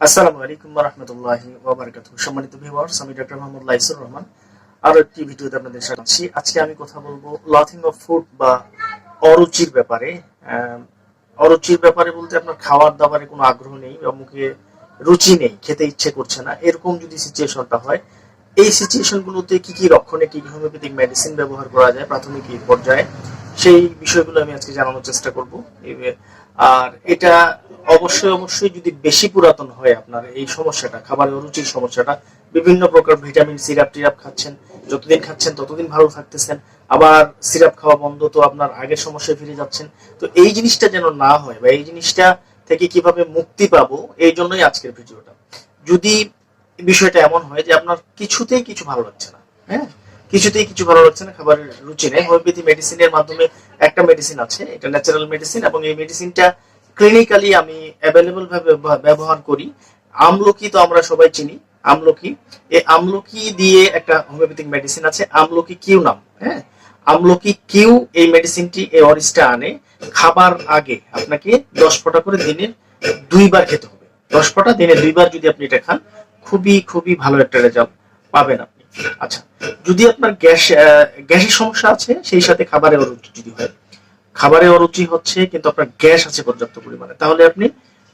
আসসালামু আলাইকুম রহমতুল্লাহি ওয়াবারাকাতুহ। সম্মানিত ভিউয়ার্স আমি ডক্টর মোহাম্মদ লাইসুর রহমান। আরও একটি ভিডিওতে আপনাদের স্বাগত আজকে আমি কথা বলব অফ ফুড বা অরুচির ব্যাপারে। অরুচির ব্যাপারে বলতে আপনার খাওয়ার দাবারে কোনো আগ্রহ নেই বা মুখে রুচি নেই, খেতে ইচ্ছে করছে না। এরকম যদি সিচুয়েশনটা হয়, এই সিচুয়েশন গুলোতে কি কি রক্ষণে, কি কি হোমিওপ্যাথিক মেডিসিন ব্যবহার করা যায়, প্রাথমিক পর্যায়ে, সেই বিষয়গুলো আমি আজকে জানানোর চেষ্টা করব। আর এটা অবশ্যই অবশ্যই যদি বেশি পুরাতন হয় আপনার এই সমস্যাটা, খাবারের অরুচির সমস্যাটা, বিভিন্ন প্রকার ভিটামিন, সিরাপ, টিরাপ খাচ্ছেন, যতদিন খাচ্ছেন, ততদিন ভালো থাকতেছেন, আবার সিরাপ খাওয়া বন্ধ, তো আপনার আগের সমস্যায় ফিরে যাচ্ছেন। তো এই জিনিসটা যেন না হয় বা এই জিনিসটা থেকে কীভাবে মুক্তি পাবো, এই জন্যই আজকের ভিডিওটা। যদি বিষয়টা এমন হয় যে আপনার কিছুতেই কিছু ভালো লাগছে না হ্যাঁ? কিছুতেই কিছু ভালো লাগছে না খাবারের রুচি নেই। হোমিওপ্যাথি মেডিসিনের মাধ্যমে একটা মেডিসিন আছে, এটা ন্যাচারাল মেডিসিন এবং এই মেডিসিনটা ক্লিনিক্যালি আমি অ্যাভেলেবল ভাবে ব্যবহার করি। আমলকি তো আমরা সবাই চিনি, আমলকি। এই আমলকি দিয়ে একটা হোমিওপ্যাথিক মেডিসিন আছে, আমলকি কিউ নাম হ্যাঁ? আমলকি কিউ এই মেডিসিনটি এই অরিসটা আনে। খাবার আগে আপনাকে দশ ফোঁটা করে দিনে দুইবার খেতে হবে। দশ ফোঁটা দিনে দুইবার যদি আপনি এটা খান, খুবই খুবই ভালো একটা রেজাল্ট পাবেন আপনি। আচ্ছা যদি আপনার গ্যাস গ্যাসের সমস্যা আছে, সেই সাথে খাবারের অরুচি যদি হয়। খাবারে অরুচি হচ্ছে, কিন্তু আপনার গ্যাস আছে পর্যাপ্ত পরিমাণে। তাহলে আপনি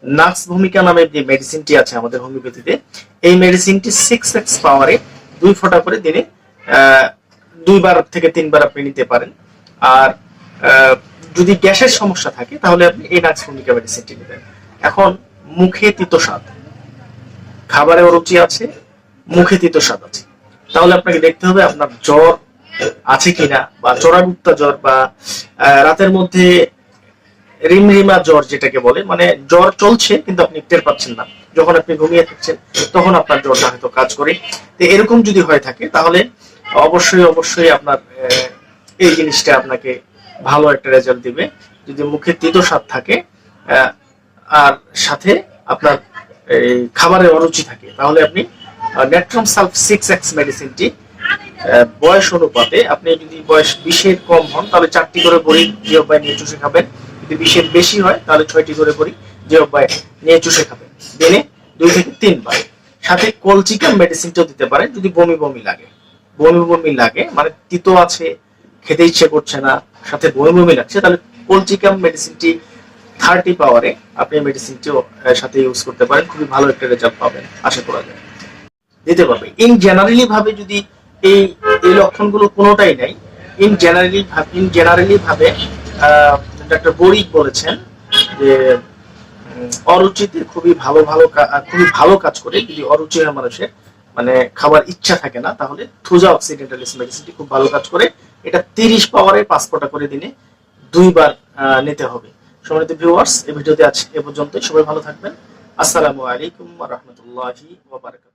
নাক্স ভূমিকা নামের যে মেডিসিনটি আছে আমাদের হোমিওপ্যাথিতে, এই মেডিসিনটি সিক্স এক্স পাওয়ারে দুই ফোঁটা করে দিনে দুইবার থেকে তিনবার আপনি নিতে পারেন। আর যদি গ্যাসের সমস্যা থাকে, তাহলে আপনি এই নাক্স ভূমিকা মেডিসিনটি নেবেন। এখন, মুখে তিতো স্বাদ। খাবারে অরুচি আছে, মুখে তিতো স্বাদ আছে। তাহলে আপনাকে দেখতে হবে আপনার জ্বর আছে কিনা, বা চড়াগুপ্তা জ্বর, বা রাতের মধ্যে রিমরিমা জ্বর যেটাকে বলে মানে জ্বর চলছে কিন্তু আপনি টের পাচ্ছেন না। যখন আপনি ঘুমিয়ে থাকছেন, তখন আপনার জ্বরটা হয়তো কাজ করে। তো এরকম যদি হয়ে থাকে, তাহলে অবশ্যই অবশ্যই আপনার এই জিনিসটা আপনাকে ভালো একটা রেজাল্ট দিবে। যদি মুখে তিতো স্বাদ থাকে আর সাথে আপনার, এই, খাবারের অরুচি থাকে, তাহলে আপনি নেট্রম সিক্স এক্স মেডিসিনটি বয়স অনুপাতে আপনি যদি বয়স বিশের কম হন, তাহলে চারটি করে বড়ি যে অব্যায় নিয়ে চুষে খাবেন। যদি বিশের বেশি হয়, তাহলে ছয়টি করে বড়ি যে অব্যায় নিয়ে চুষে খাবেন। দিনে দুই থেকে সাথে কলচিকাম মেডিসিনটাও দিতে পারেন, যদি বমি বমি লাগে। বমি বমি লাগে মানে তিতো আছে, খেতে ইচ্ছে করছে না, সাথে বমি বমি লাগছে, তাহলে কলচিকাম মেডিসিনটি থার্টি পাওয়ারে আপনি মেডিসিনটিও সাথে ইউজ করতে পারেন। খুবই ভালো একটা রেজাল্ট পাবেন, আশা করা যায়। দিতে পারবে। ইন জেনারেলি ভাবে যদি এই এই লক্ষণগুলো কোনোটাই নেই ইন জেনারেলি ইন জেনারেলি ভাবে ডাক্তার বরিক বলেছেন যে অরুচিতে খুবই ভালো ভালো খুবই ভালো কাজ করে। যদি অরুচি হয় মানুষের মানে খাবার ইচ্ছা থাকে না, তাহলে থুজা অক্সিডেন্টালিস মেডিসিনটি খুব ভালো কাজ করে। এটা তিরিশ পাওয়ারে পাঁচ করে দিনে দুইবার নিতে হবে। সম্মানিত ভিউয়ার্স এই ভিডিওতে আজ এ পর্যন্ত সবাই ভালো থাকবেন। আসসালামু আলাইকুম রহমতুল্লাহি ওয়া বারাকাতুহু।